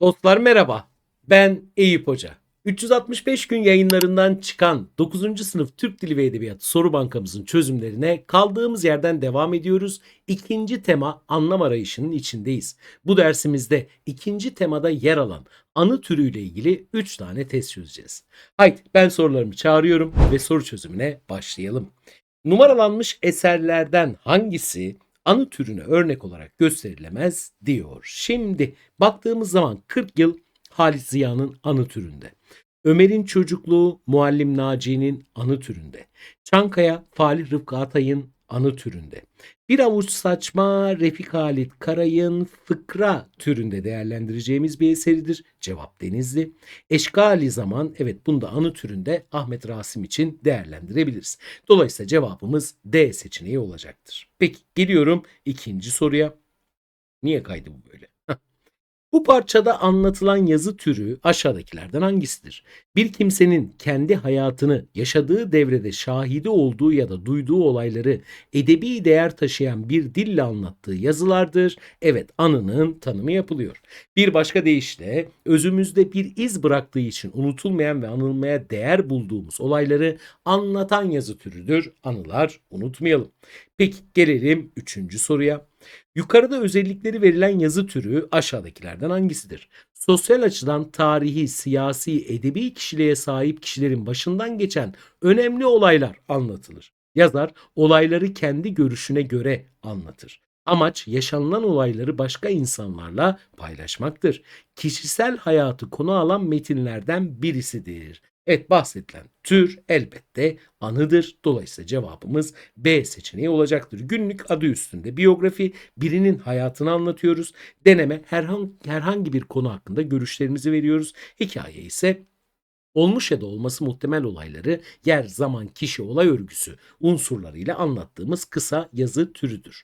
Dostlar merhaba. Ben Eyüp Hoca. 365 gün yayınlarından çıkan 9. sınıf Türk Dili ve Edebiyatı soru bankamızın çözümlerine kaldığımız yerden devam ediyoruz. İkinci tema anlam arayışının içindeyiz. Bu dersimizde ikinci temada yer alan anı türüyle ilgili 3 tane test çözeceğiz. Haydi ben sorularımı çağırıyorum ve soru çözümüne başlayalım. Numaralanmış eserlerden hangisi anı türüne örnek olarak gösterilemez diyor. Şimdi baktığımız zaman 40 yıl Halit Ziya'nın anı türünde. Ömer'in çocukluğu Muallim Naci'nin anı türünde. Çankaya Falih Rıfkı Atay'ın anı türünde. Bir avuç saçma Refik Halit Karay'ın fıkra türünde değerlendireceğimiz bir eseridir. Cevap Denizli. Eşkali zaman evet bunu da anı türünde Ahmet Rasim için değerlendirebiliriz. Dolayısıyla cevabımız D seçeneği olacaktır. Peki geliyorum ikinci soruya. Niye kaydı bu böyle? Bu parçada anlatılan yazı türü aşağıdakilerden hangisidir? Bir kimsenin kendi hayatını yaşadığı devrede şahidi olduğu ya da duyduğu olayları edebi değer taşıyan bir dille anlattığı yazılardır. Evet anının tanımı yapılıyor. Bir başka deyişle özümüzde bir iz bıraktığı için unutulmayan ve anılmaya değer bulduğumuz olayları anlatan yazı türüdür. Anılar unutmayalım. Peki gelelim üçüncü soruya. Yukarıda özellikleri verilen yazı türü aşağıdakilerden hangisidir? Sosyal açıdan tarihi, siyasi, edebi kişiliğe sahip kişilerin başından geçen önemli olaylar anlatılır. Yazar olayları kendi görüşüne göre anlatır. Amaç yaşanılan olayları başka insanlarla paylaşmaktır. Kişisel hayatı konu alan metinlerden birisidir. Evet bahsedilen tür elbette anıdır. Dolayısıyla cevabımız B seçeneği olacaktır. Günlük adı üstünde biyografi birinin hayatını anlatıyoruz. Deneme herhangi, herhangi bir konu hakkında görüşlerimizi veriyoruz. Hikaye ise olmuş ya da olması muhtemel olayları yer, zaman, kişi, olay örgüsü unsurlarıyla anlattığımız kısa yazı türüdür.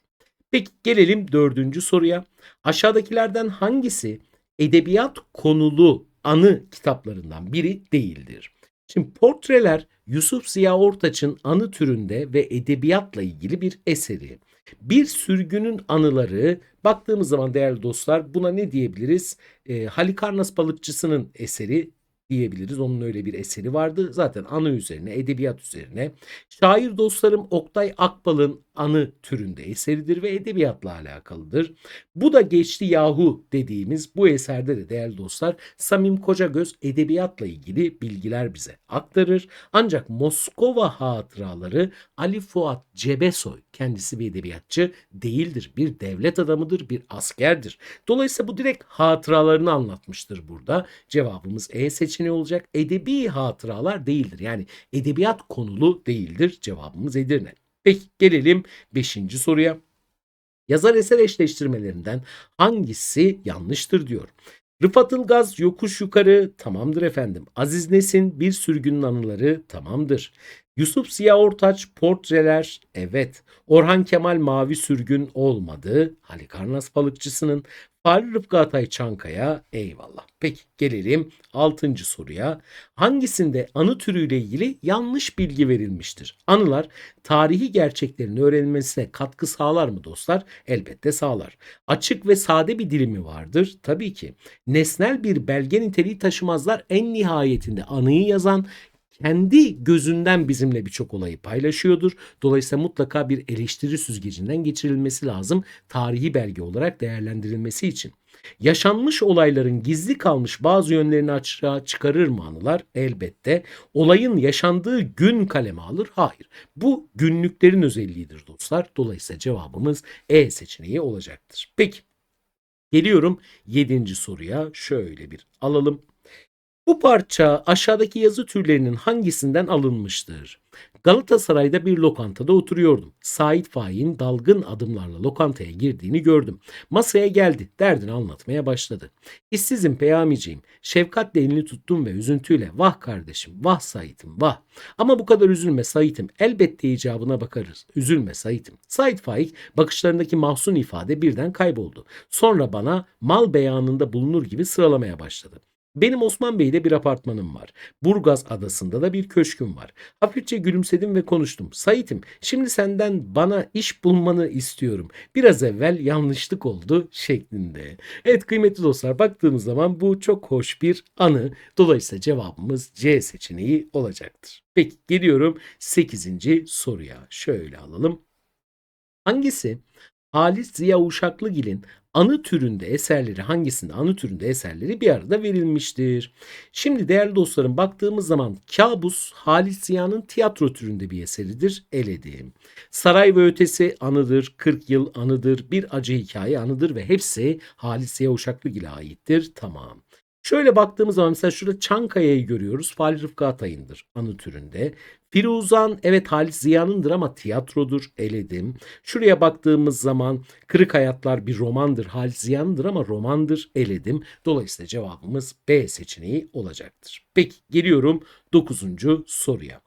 Peki gelelim dördüncü soruya. Aşağıdakilerden hangisi edebiyat konulu anı kitaplarından biri değildir? Şimdi portreler Yusuf Ziya Ortaç'ın anı türünde ve edebiyatla ilgili bir eseri. Bir sürgünün anıları baktığımız zaman değerli dostlar buna ne diyebiliriz? E, Halikarnas balıkçısının eseri diyebiliriz. Onun öyle bir eseri vardı. Zaten anı üzerine, edebiyat üzerine. Şair dostlarım Oktay Akbal'ın anı türünde eseridir ve edebiyatla alakalıdır. Bu da geçti yahu dediğimiz bu eserde de değerli dostlar Samim Kocagöz edebiyatla ilgili bilgiler bize aktarır. Ancak Moskova hatıraları Ali Fuat Cebesoy kendisi bir edebiyatçı değildir. Bir devlet adamıdır, bir askerdir. Dolayısıyla bu direkt hatıralarını anlatmıştır burada. Cevabımız E seçeneği olacak. Edebi hatıralar değildir. Yani edebiyat konulu değildir. Cevabımız Edirne. Peki gelelim 5. soruya. Yazar eser eşleştirmelerinden hangisi yanlıştır diyor. Rıfat Ilgaz yokuş yukarı tamamdır efendim. Aziz Nesin bir sürgünün anıları tamamdır. Yusuf Ziya Ortaç portreler evet. Orhan Kemal mavi sürgün olmadı. Halikarnas balıkçısının Fahri Rıfkı Atay Çankaya eyvallah. Peki gelelim 6. soruya. Hangisinde anı türüyle ilgili yanlış bilgi verilmiştir? Anılar tarihi gerçeklerin öğrenilmesine katkı sağlar mı dostlar? Elbette sağlar. Açık ve sade bir dilimi vardır? Tabii ki. Nesnel bir belge niteliği taşımazlar. En nihayetinde anıyı yazan kendi gözünden bizimle birçok olayı paylaşıyordur. Dolayısıyla mutlaka bir eleştiri süzgecinden geçirilmesi lazım tarihi belge olarak değerlendirilmesi için. Yaşanmış olayların gizli kalmış bazı yönlerini açığa çıkarır mı anılar? Elbette. Olayın yaşandığı gün kaleme alır? Hayır. Bu günlüklerin özelliğidir dostlar. Dolayısıyla cevabımız E seçeneği olacaktır. Peki. Geliyorum 7. soruya. Şöyle bir alalım. Bu parça aşağıdaki yazı türlerinin hangisinden alınmıştır? Galatasaray'da bir lokantada oturuyordum. Sait Faik'in dalgın adımlarla lokantaya girdiğini gördüm. Masaya geldi, derdini anlatmaya başladı. İşsizim peyamiciyim. Şefkatle elini tuttum ve üzüntüyle vah kardeşim, vah Sait'im, vah. Ama bu kadar üzülme Sait'im, elbette icabına bakarız. Üzülme Sait'im. Sait Faik bakışlarındaki mahzun ifade birden kayboldu. Sonra bana mal beyanında bulunur gibi sıralamaya başladı. Benim Osman Bey'de bir apartmanım var. Burgaz adasında da bir köşküm var. Hafifçe gülümsedim ve konuştum. Sait'im şimdi senden bana iş bulmanı istiyorum. Biraz evvel yanlışlık oldu şeklinde. Evet kıymetli dostlar baktığımız zaman bu çok hoş bir anı. Dolayısıyla cevabımız C seçeneği olacaktır. Peki geliyorum 8. soruya. Şöyle alalım. Hangisi Halis Ziya Uşaklıgil'in anı türünde eserleri hangisinde anı türünde eserleri bir arada verilmiştir? Şimdi değerli dostlarım baktığımız zaman Kabus Halis Ziya'nın tiyatro türünde bir eseridir. Eledim. Saray ve Ötesi anıdır, 40 yıl anıdır, bir acı hikaye anıdır ve hepsi Halis Ziya Uşaklıgil'e aittir. Tamam. Şöyle baktığımız zaman mesela şurada Çankaya'yı görüyoruz. Fahri Rıfkı Atay'ındır anı türünde. Firuzan evet Halis Ziya'nındır ama tiyatrodur eledim. Şuraya baktığımız zaman Kırık Hayatlar bir romandır. Halis Ziya'nındır ama romandır eledim. Dolayısıyla cevabımız B seçeneği olacaktır. Peki geliyorum 9. soruya.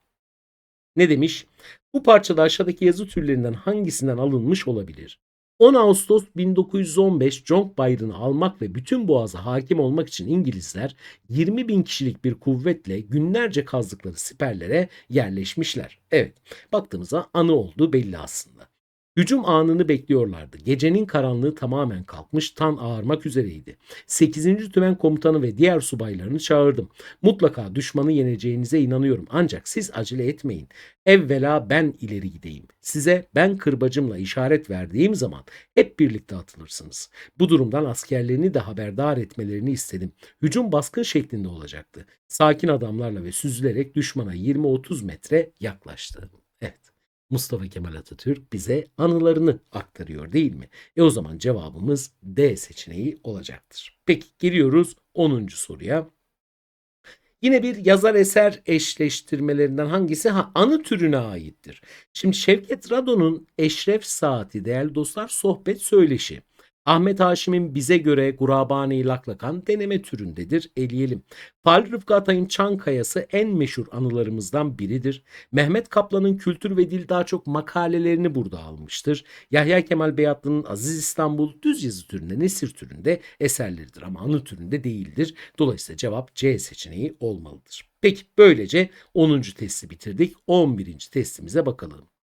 Ne demiş? Bu parçada aşağıdaki yazı türlerinden hangisinden alınmış olabilir? 10 Ağustos 1915 Conk bayrağını almak ve bütün boğaza hakim olmak için İngilizler 20 bin kişilik bir kuvvetle günlerce kazdıkları siperlere yerleşmişler. Evet baktığımızda anı olduğu belli aslında. Hücum anını bekliyorlardı. Gecenin karanlığı tamamen kalkmış, tan ağarmak üzereydi. 8. Tümen komutanı ve diğer subaylarını çağırdım. Mutlaka düşmanı yeneceğinize inanıyorum. Ancak siz acele etmeyin. Evvela ben ileri gideyim. Size ben kırbacımla işaret verdiğim zaman hep birlikte atılırsınız. Bu durumdan askerlerini de haberdar etmelerini istedim. Hücum baskın şeklinde olacaktı. Sakin adamlarla ve süzülerek düşmana 20-30 metre yaklaştı. Evet. Mustafa Kemal Atatürk bize anılarını aktarıyor değil mi? E o zaman cevabımız D seçeneği olacaktır. Peki geliyoruz 10. soruya. Yine bir yazar eser eşleştirmelerinden hangisi ha, anı türüne aittir? Şimdi Şevket Rado'nun Eşref Saati değerli dostlar sohbet söyleşi. Ahmet Haşim'in bize göre Gurabani Laklakan deneme türündedir. Eleyelim. Fahri Rıfkı Atay'ın Çankayası en meşhur anılarımızdan biridir. Mehmet Kaplan'ın kültür ve dil daha çok makalelerini burada almıştır. Yahya Kemal Beyatlı'nın Aziz İstanbul düz yazı türünde, nesir türünde eserleridir ama anı türünde değildir. Dolayısıyla cevap C seçeneği olmalıdır. Peki böylece 10. testi bitirdik. 11. testimize bakalım.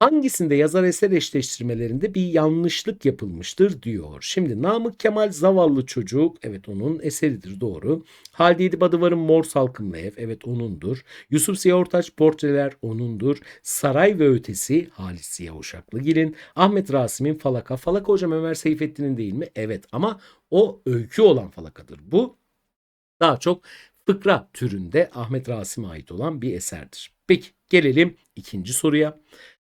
Hangisinde yazar eser eşleştirmelerinde bir yanlışlık yapılmıştır diyor. Şimdi Namık Kemal Zavallı Çocuk evet onun eseridir doğru. Halide Edip Adıvar'ın Mor Salkımlı Ev evet onundur. Yusuf Ziya Ortaç Portreler onundur. Saray ve Ötesi Halis Ziya Uşaklıgil'in. Ahmet Rasim'in Falaka. Falaka hocam Ömer Seyfettin'in değil mi? Evet ama o öykü olan Falakadır. Bu daha çok fıkra türünde Ahmet Rasim'e ait olan bir eserdir. Peki gelelim ikinci soruya.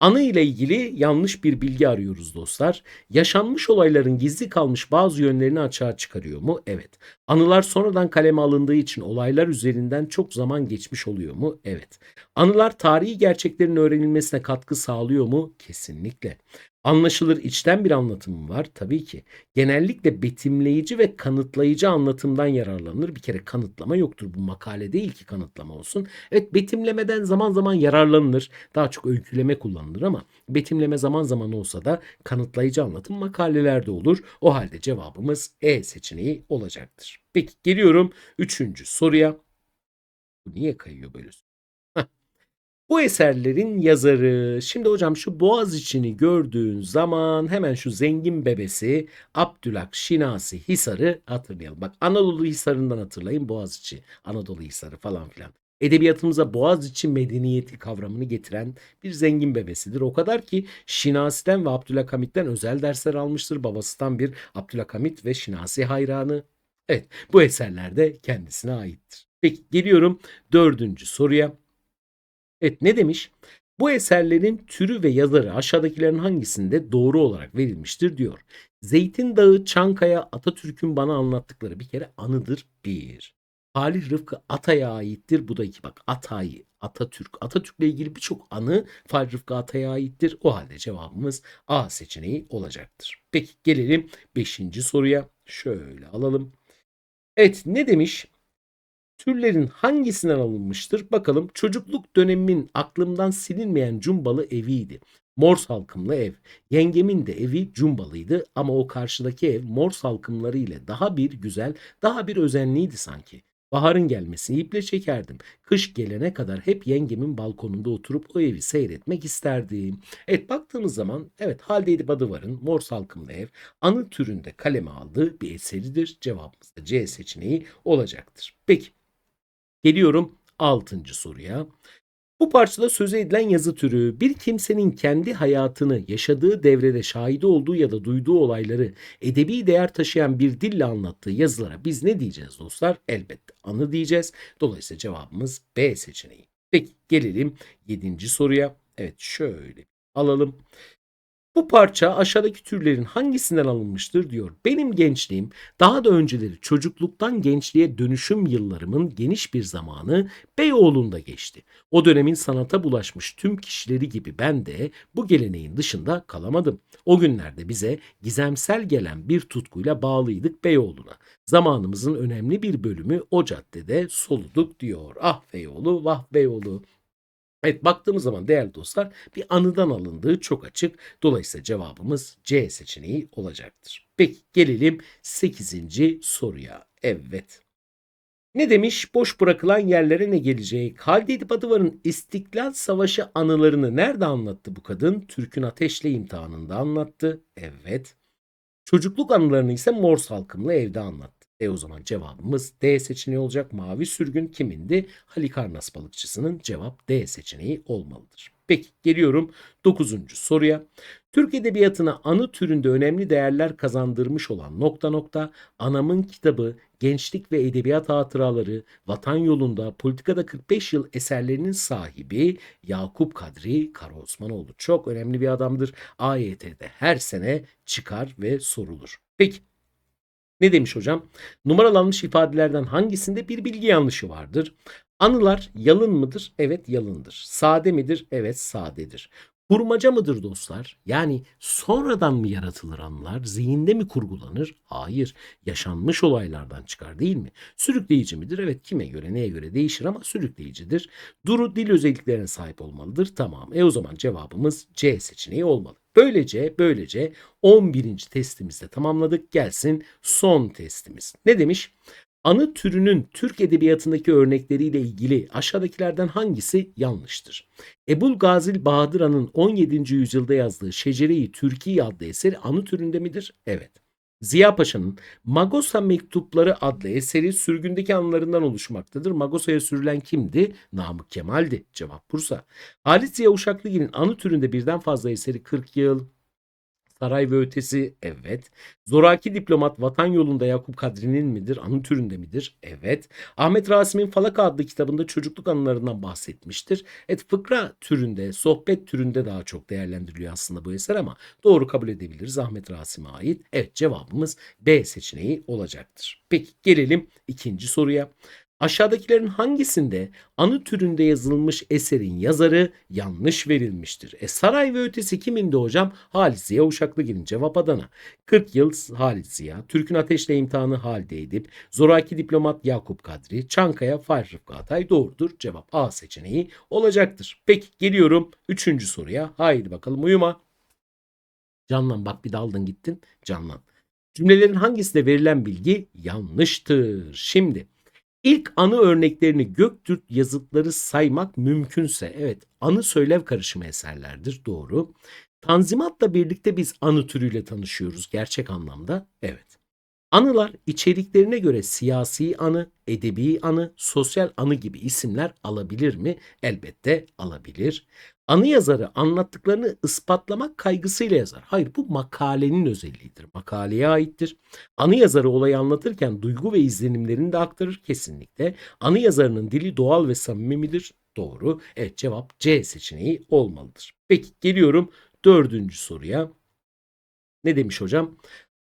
Anı ile ilgili yanlış bir bilgi arıyoruz dostlar. Yaşanmış olayların gizli kalmış bazı yönlerini açığa çıkarıyor mu? Evet. Anılar sonradan kaleme alındığı için olaylar üzerinden çok zaman geçmiş oluyor mu? Evet. Anılar tarihi gerçeklerin öğrenilmesine katkı sağlıyor mu? Kesinlikle. Anlaşılır içten bir anlatım var tabii ki. Genellikle betimleyici ve kanıtlayıcı anlatımdan yararlanır. Bir kere kanıtlama yoktur. Bu makale değil ki kanıtlama olsun. Evet betimlemeden zaman zaman yararlanılır. Daha çok öyküleme kullanılır ama betimleme zaman zaman olsa da kanıtlayıcı anlatım makalelerde olur. O halde cevabımız E seçeneği olacaktır. Peki geliyorum üçüncü soruya. Bu niye kayıyor böyle? Bu eserlerin yazarı. Şimdi hocam şu Boğaz içini gördüğün zaman hemen şu zengin bebesi Abdülhak Şinasi Hisar'ı hatırlayalım. Bak Anadolu Hisarı'ndan hatırlayın Boğaziçi, Anadolu Hisarı falan filan. Edebiyatımıza Boğaziçi medeniyeti kavramını getiren bir zengin bebesidir. O kadar ki Şinasi'den ve Abdülhamit'ten özel dersler almıştır. Babasından bir Abdülhamit ve Şinasi hayranı. Evet bu eserler de kendisine aittir. Peki geliyorum dördüncü soruya. Evet ne demiş? Bu eserlerin türü ve yazarı aşağıdakilerin hangisinde doğru olarak verilmiştir diyor. Zeytin Dağı, Çankaya, Atatürk'ün bana anlattıkları bir kere anıdır bir. Halih Rıfkı Atay'a aittir. Bu da iki bak Atay, Atatürk. Atatürk'le ilgili birçok anı Halih Rıfkı Atay'a aittir. O halde cevabımız A seçeneği olacaktır. Peki gelelim 5. soruya. Şöyle alalım. Evet ne demiş? Türlerin hangisinden alınmıştır? Bakalım çocukluk dönemimin aklımdan silinmeyen cumbalı eviydi. Mor salkımlı ev. Yengemin de evi cumbalıydı ama o karşıdaki ev mor salkımları ile daha bir güzel, daha bir özenliydi sanki. Baharın gelmesini iple çekerdim. Kış gelene kadar hep yengemin balkonunda oturup o evi seyretmek isterdim. Evet baktığımız zaman evet Halide Edip Adıvar'ın Mor Salkımlı Ev anı türünde kaleme aldığı bir eseridir. Cevabımız da C seçeneği olacaktır. Peki geliyorum 6. soruya. Bu parçada söze edilen yazı türü bir kimsenin kendi hayatını yaşadığı devrede şahidi olduğu ya da duyduğu olayları edebi değer taşıyan bir dille anlattığı yazılara biz ne diyeceğiz dostlar? Elbette anı diyeceğiz. Dolayısıyla cevabımız B seçeneği. Peki gelelim 7. soruya. Evet şöyle alalım. Bu parça aşağıdaki türlerin hangisinden alınmıştır diyor. Benim gençliğim daha da önceleri çocukluktan gençliğe dönüşüm yıllarımın geniş bir zamanı Beyoğlu'nda geçti. O dönemin sanata bulaşmış tüm kişileri gibi ben de bu geleneğin dışında kalamadım. O günlerde bize gizemsel gelen bir tutkuyla bağlıydık Beyoğlu'na. Zamanımızın önemli bir bölümü o caddede soluduk diyor. Ah Beyoğlu, vah Beyoğlu. Evet baktığımız zaman değerli dostlar bir anıdan alındığı çok açık. Dolayısıyla cevabımız C seçeneği olacaktır. Peki gelelim 8. soruya. Evet. Ne demiş? Boş bırakılan yerlere ne gelecek? Halide Edip Adıvar'ın İstiklal Savaşı anılarını nerede anlattı bu kadın? Türk'ün Ateşle imtihanında anlattı. Evet. Çocukluk anılarını ise Mor Salkımlı evde anlattı. E o zaman cevabımız D seçeneği olacak. Mavi sürgün kimindi? Halikarnas balıkçısının cevap D seçeneği olmalıdır. Peki geliyorum 9. soruya. Türk Edebiyatı'na anı türünde önemli değerler kazandırmış olan nokta nokta anamın kitabı, gençlik ve edebiyat hatıraları, vatan yolunda, politikada 45 yıl eserlerinin sahibi Yakup Kadri Karaosmanoğlu. Çok önemli bir adamdır. AYT'de her sene çıkar ve sorulur. Peki ne demiş hocam? Numaralanmış ifadelerden hangisinde bir bilgi yanlışı vardır? Anılar yalın mıdır? Evet yalındır. Sade midir? Evet sadedir. Kurmaca mıdır dostlar? Yani sonradan mı yaratılır anılar? Zihinde mi kurgulanır? Hayır. Yaşanmış olaylardan çıkar değil mi? Sürükleyici midir? Evet kime göre neye göre değişir ama sürükleyicidir. Duru dil özelliklerine sahip olmalıdır. Tamam. E o zaman cevabımız C seçeneği olmalı. Böylece böylece 11. testimizde tamamladık. Gelsin son testimiz. Ne demiş? Anı türünün Türk edebiyatındaki örnekleriyle ilgili aşağıdakilerden hangisi yanlıştır? Ebul Gazil Bahadıra'nın 17. yüzyılda yazdığı Şecere-i Türkiye adlı eseri anı türünde midir? Evet. Ziya Paşa'nın Magosa Mektupları adlı eseri sürgündeki anılarından oluşmaktadır. Magosa'ya sürülen kimdi? Namık Kemal'di. Cevap Bursa. Halit Ziya Uşaklıgil'in anı türünde birden fazla eseri 40 yıl, Saray ve ötesi evet. Zoraki diplomat vatan yolunda Yakup Kadri'nin midir? Anı türünde midir? Evet. Ahmet Rasim'in Falaka adlı kitabında çocukluk anılarından bahsetmiştir. Evet fıkra türünde, sohbet türünde daha çok değerlendiriliyor aslında bu eser ama doğru kabul edebiliriz Ahmet Rasim'e ait. Evet cevabımız B seçeneği olacaktır. Peki gelelim ikinci soruya. Aşağıdakilerin hangisinde anı türünde yazılmış eserin yazarı yanlış verilmiştir? E saray ve ötesi kimindi hocam? Halit Ziya Uşaklıgil'in cevap Adana. 40 yıl Halit Ziya, Türk'ün Ateşle imtihanı Halide Edip, Zoraki diplomat Yakup Kadri, Çankaya Fahri Rıfkı doğrudur. Cevap A seçeneği olacaktır. Peki geliyorum 3. soruya. Haydi bakalım uyuma. Canlan bak bir daldın gittin. Canlan. Cümlelerin hangisinde verilen bilgi yanlıştır? Şimdi İlk anı örneklerini Göktürk yazıtları saymak mümkünse evet anı söylev karışımı eserlerdir doğru. Tanzimatla birlikte biz anı türüyle tanışıyoruz gerçek anlamda evet. Anılar içeriklerine göre siyasi anı, edebi anı, sosyal anı gibi isimler alabilir mi? Elbette alabilir. Anı yazarı anlattıklarını ispatlamak kaygısıyla yazar. Hayır bu makalenin özelliğidir. Makaleye aittir. Anı yazarı olayı anlatırken duygu ve izlenimlerini de aktarır kesinlikle. Anı yazarının dili doğal ve samimi midir? Doğru. Evet cevap C seçeneği olmalıdır. Peki geliyorum dördüncü soruya. Ne demiş hocam?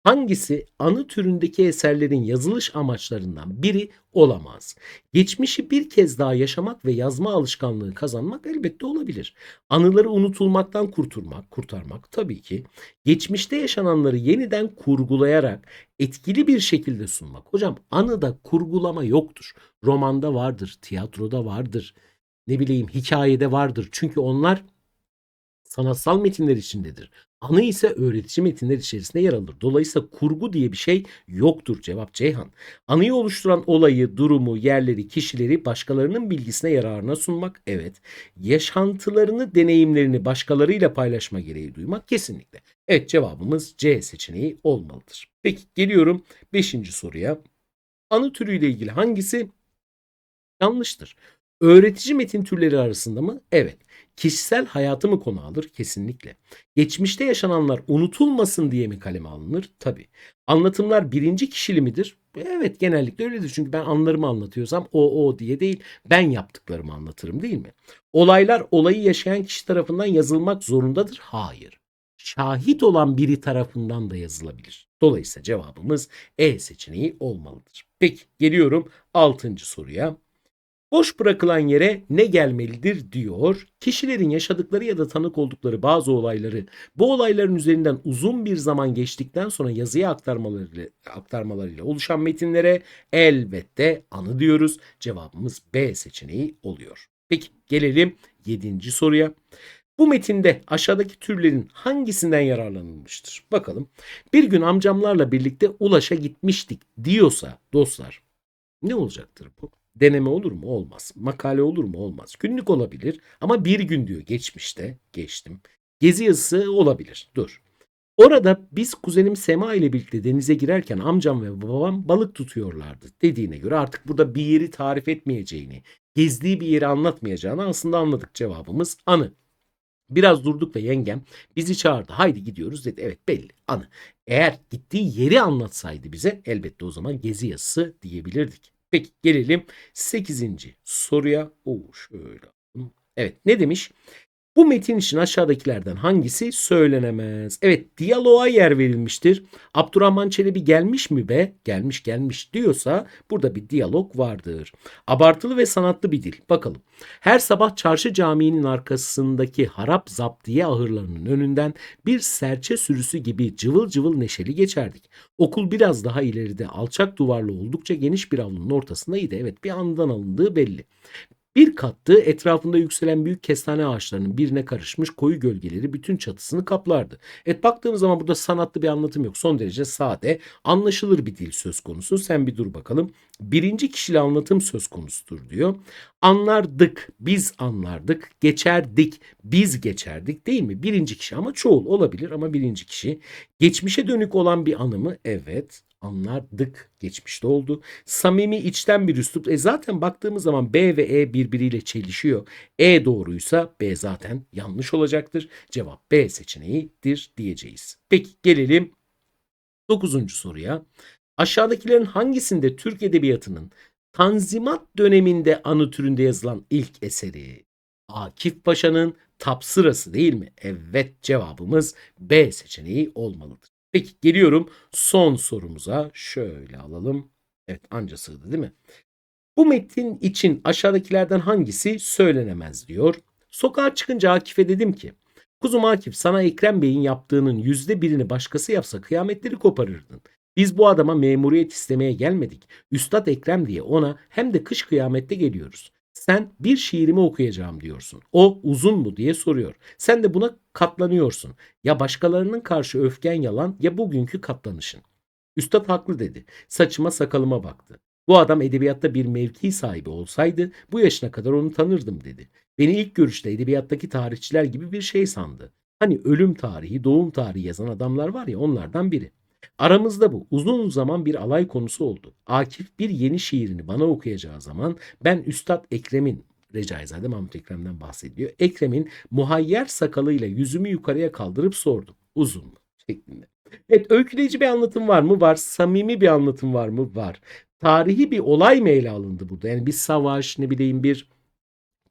Hangisi anı türündeki eserlerin yazılış amaçlarından biri olamaz? Geçmişi bir kez daha yaşamak ve yazma alışkanlığı kazanmak elbette olabilir. Anıları unutulmaktan kurtulmak, kurtarmak tabii ki. Geçmişte yaşananları yeniden kurgulayarak etkili bir şekilde sunmak. Hocam anıda kurgulama yoktur. Romanda vardır, tiyatroda vardır, ne bileyim hikayede vardır. Çünkü onlar sanatsal metinler içindedir. Anı ise öğretici metinler içerisinde yer alır. Dolayısıyla kurgu diye bir şey yoktur. Cevap Ceyhan. Anıyı oluşturan olayı, durumu, yerleri, kişileri başkalarının bilgisine yararına sunmak. Evet. Yaşantılarını, deneyimlerini başkalarıyla paylaşma gereği duymak kesinlikle. Evet cevabımız C seçeneği olmalıdır. Peki geliyorum 5. soruya. Anı türüyle ilgili hangisi yanlıştır? Öğretici metin türleri arasında mı? Evet. Kişisel hayatı mı konu alır? Kesinlikle. Geçmişte yaşananlar unutulmasın diye mi kaleme alınır? Tabii. Anlatımlar birinci kişili midir? Evet genellikle öyledir. Çünkü ben anlarımı anlatıyorsam o o diye değil ben yaptıklarımı anlatırım değil mi? Olaylar olayı yaşayan kişi tarafından yazılmak zorundadır. Hayır. Şahit olan biri tarafından da yazılabilir. Dolayısıyla cevabımız E seçeneği olmalıdır. Peki geliyorum 6. soruya. Boş bırakılan yere ne gelmelidir diyor. Kişilerin yaşadıkları ya da tanık oldukları bazı olayları bu olayların üzerinden uzun bir zaman geçtikten sonra yazıya aktarmalarıyla, aktarmalarıyla oluşan metinlere elbette anı diyoruz. Cevabımız B seçeneği oluyor. Peki gelelim 7. soruya. Bu metinde aşağıdaki türlerin hangisinden yararlanılmıştır? Bakalım. Bir gün amcamlarla birlikte Ulaş'a gitmiştik diyorsa dostlar ne olacaktır bu? Deneme olur mu? Olmaz. Makale olur mu? Olmaz. Günlük olabilir ama bir gün diyor geçmişte. Geçtim. Gezi yazısı olabilir. Dur. Orada biz kuzenim Sema ile birlikte denize girerken amcam ve babam balık tutuyorlardı dediğine göre artık burada bir yeri tarif etmeyeceğini, gezdiği bir yeri anlatmayacağını aslında anladık cevabımız anı. Biraz durduk ve yengem bizi çağırdı. Haydi gidiyoruz dedi. Evet belli anı. Eğer gittiği yeri anlatsaydı bize elbette o zaman gezi yazısı diyebilirdik. Peki gelelim 8. soruya. Oo şöyle. Evet ne demiş? Bu metin için aşağıdakilerden hangisi söylenemez? Evet diyaloğa yer verilmiştir. Abdurrahman Çelebi gelmiş mi be? Gelmiş gelmiş diyorsa burada bir diyalog vardır. Abartılı ve sanatlı bir dil. Bakalım. Her sabah çarşı caminin arkasındaki harap zaptiye ahırlarının önünden bir serçe sürüsü gibi cıvıl cıvıl neşeli geçerdik. Okul biraz daha ileride alçak duvarlı oldukça geniş bir avlunun ortasındaydı. Evet bir andan alındığı belli. Bir kattı etrafında yükselen büyük kestane ağaçlarının birine karışmış koyu gölgeleri bütün çatısını kaplardı. Evet baktığımız zaman burada sanatlı bir anlatım yok. Son derece sade, anlaşılır bir dil söz konusu. Sen bir dur bakalım. Birinci kişili anlatım söz konusudur diyor. Anlardık, biz anlardık, geçerdik, biz geçerdik değil mi? Birinci kişi ama çoğul olabilir ama birinci kişi. Geçmişe dönük olan bir anımı evet anlardık geçmişte oldu. Samimi içten bir üslup. E zaten baktığımız zaman B ve E birbiriyle çelişiyor. E doğruysa B zaten yanlış olacaktır. Cevap B seçeneğidir diyeceğiz. Peki gelelim 9. soruya. Aşağıdakilerin hangisinde Türk Edebiyatı'nın Tanzimat döneminde anı türünde yazılan ilk eseri? Akif Paşa'nın Tapsırası değil mi? Evet cevabımız B seçeneği olmalıdır. Peki geliyorum son sorumuza. Şöyle alalım. Evet anca sığdı değil mi? Bu metin için aşağıdakilerden hangisi söylenemez diyor. Sokağa çıkınca Akif'e dedim ki Kuzum Akif sana Ekrem Bey'in yaptığının yüzde birini başkası yapsa kıyametleri koparırdın. Biz bu adama memuriyet istemeye gelmedik. Üstad Ekrem diye ona hem de kış kıyamette geliyoruz. Sen bir şiirimi okuyacağım diyorsun. O uzun mu diye soruyor. Sen de buna katlanıyorsun. Ya başkalarının karşı öfken yalan ya bugünkü katlanışın. Üstad haklı dedi. Saçıma sakalıma baktı. Bu adam edebiyatta bir mevki sahibi olsaydı bu yaşına kadar onu tanırdım dedi. Beni ilk görüşte edebiyattaki tarihçiler gibi bir şey sandı. Hani ölüm tarihi, doğum tarihi yazan adamlar var ya onlardan biri. Aramızda bu uzun zaman bir alay konusu oldu. Akif bir yeni şiirini bana okuyacağı zaman ben Üstad Ekrem'in Recaizade Mahmut Ekrem'den bahsediyor. Ekrem'in muhayyer sakalıyla yüzümü yukarıya kaldırıp sordum. Uzun mu? Şeklinde. Evet öyküleyici bir anlatım var mı? Var. Samimi bir anlatım var mı? Var. Tarihi bir olay mı ele alındı burada? Yani bir savaş ne bileyim bir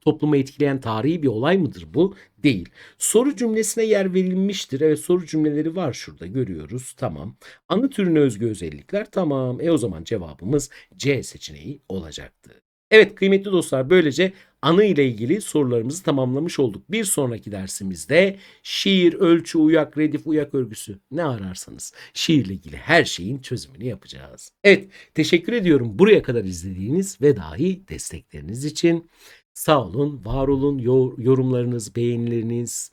toplumu etkileyen tarihi bir olay mıdır bu? Değil. Soru cümlesine yer verilmiştir. Evet soru cümleleri var şurada görüyoruz. Tamam. Anı türüne özgü özellikler tamam. E o zaman cevabımız C seçeneği olacaktı. Evet kıymetli dostlar böylece anı ile ilgili sorularımızı tamamlamış olduk. Bir sonraki dersimizde şiir, ölçü, uyak, redif, uyak örgüsü ne ararsanız şiirle ilgili her şeyin çözümünü yapacağız. Evet teşekkür ediyorum buraya kadar izlediğiniz ve dahi destekleriniz için. Sağ olun, var olun, yorumlarınız, beğenileriniz,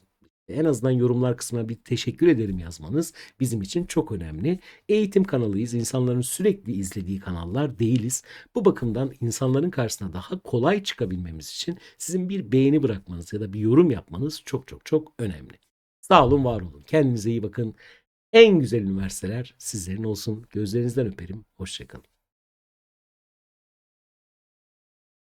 en azından yorumlar kısmına bir teşekkür ederim yazmanız bizim için çok önemli. Eğitim kanalıyız. İnsanların sürekli izlediği kanallar değiliz. Bu bakımdan insanların karşısına daha kolay çıkabilmemiz için sizin bir beğeni bırakmanız ya da bir yorum yapmanız çok çok çok önemli. Sağ olun, var olun. Kendinize iyi bakın. En güzel üniversiteler sizlerin olsun. Gözlerinizden öperim. Hoşçakalın.